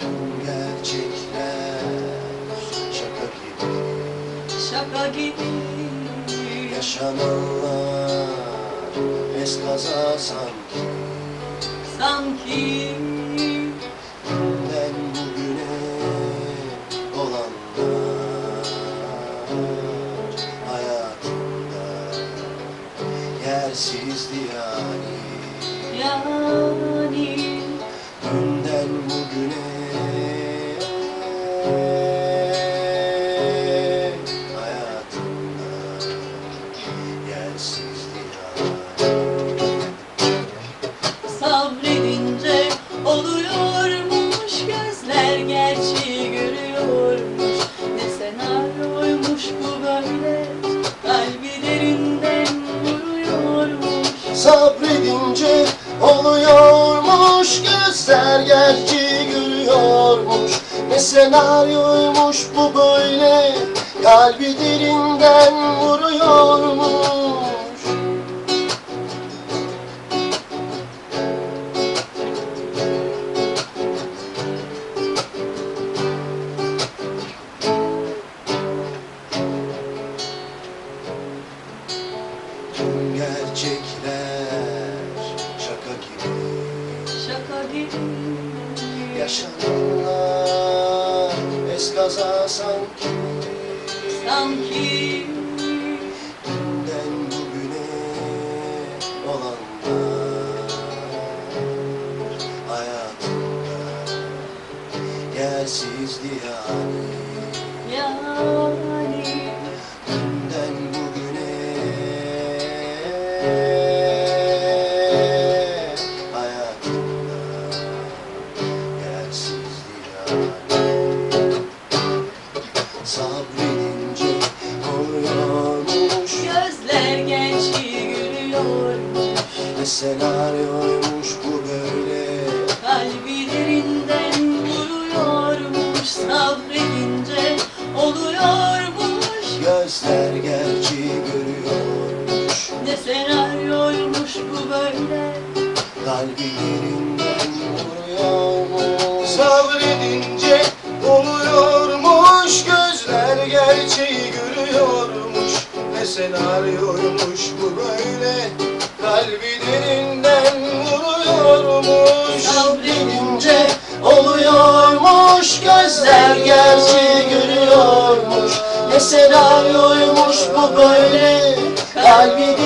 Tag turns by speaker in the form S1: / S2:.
S1: Tüm gerçekler. Şaka gibi.
S2: Şaka gibi.
S1: Yaşananlar eskaza sanki.
S2: Sanki.
S1: Dünden bugüne olanlar Hayatımda. Yersizdi yani
S2: yani
S1: bugüne hayatımda yersizdi yani
S2: sabredince oluyormuş gözler gerçeği görüyormuş ne senaryoymuş bu böyle kalbi derinden vuruyormuş.
S1: Sabredince oluyormuş Gözler gerçeği görüyormuş Ne senaryoymuş bu böyle? Kalbi derinden vuruyormuş. Tüm gerçekler Yaşananlar eskaza sanki
S2: sanki.
S1: Dünden bugüne olanlar Hayatımda yersizdi yani
S2: yani.
S1: Dünden bugüne Sabredince oluyormuş
S2: gözler gerçeği görüyormuş.
S1: Ne senaryoymuş bu böyle.
S2: Kalbi derinden vuruyormuş. Sabredince oluyormuş.
S1: Gözler gerçeği görüyormuş.
S2: Ne senaryoymuş bu böyle.
S1: Kalbilerinden vuruyormuş Ne senaryoymuş bu böyle. Kalbilerinden vuruyormuş Sabredince oluyormuş Gözler gerçeği görüyormuş. Ne senaryoymuş bu böyle. Kalbi derinden